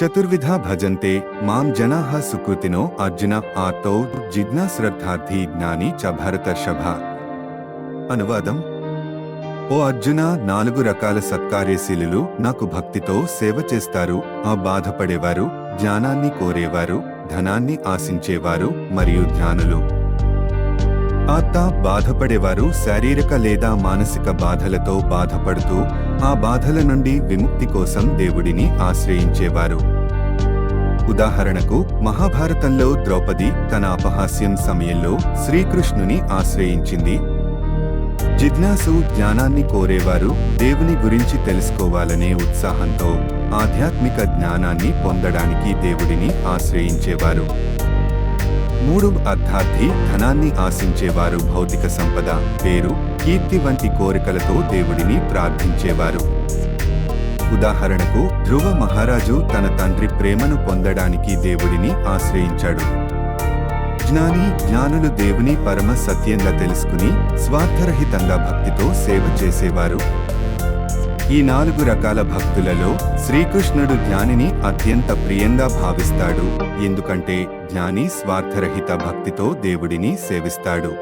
చతుర్విధా భజంతే మాం జనా సుకృతినో అర్జున ఆర్తో జిజ్ఞాశ్రద్ధార్థి జ్ఞాని చ భరతర్షభ అనువాదం ఓ అర్జున నాలుగు రకాల సత్కార్యశీలులు నాకు భక్తితో సేవ చేస్తారు ఆ బాధపడేవారు జ్ఞానాన్ని కోరేవారు ధనాన్ని ఆశించేవారు మరియు ధ్యానులు ఆత్త బాధపడేవారు శారీరక లేదా మానసిక బాధలతో బాధపడుతూ ఆ బాధల నుండి విముక్తి కోసం దేవుడిని ఆశ్రయించేవారు. ఉదాహరణకు మహాభారతంలో ద్రౌపది తన అపహాస్యం సమయంలో శ్రీకృష్ణుని ఆశ్రయించింది. జిజ్ఞాసు జ్ఞానాన్ని కోరేవారు దేవుని గురించి తెలుసుకోవాలనే ఉత్సాహంతో ఆధ్యాత్మిక జ్ఞానాన్ని పొందడానికి దేవుడిని ఆశ్రయించేవారు. మూడు అర్థార్థి ధనాన్ని ఆశించేవారు భౌతిక సంపద పేరు కీర్తి వంటి కోరికలతో దేవుడిని ప్రార్థించేవారు. ఉదాహరణకు ధ్రువ మహారాజు తన తండ్రి ప్రేమను పొందడానికి దేవుడిని ఆశ్రయించాడు. జ్ఞాని జ్ఞానులు దేవుని పరమ సత్యంగా తెలుసుకుని స్వార్థరహితంగా భక్తితో సేవ చేసేవారు. ఈ నాలుగు రకాల భక్తులలో శ్రీకృష్ణుడు జ్ఞానిని అత్యంత ప్రియంగా భావిస్తాడు. ఎందుకంటే జ్ఞాని స్వార్థరహిత భక్తితో దేవుడిని సేవిస్తాడు.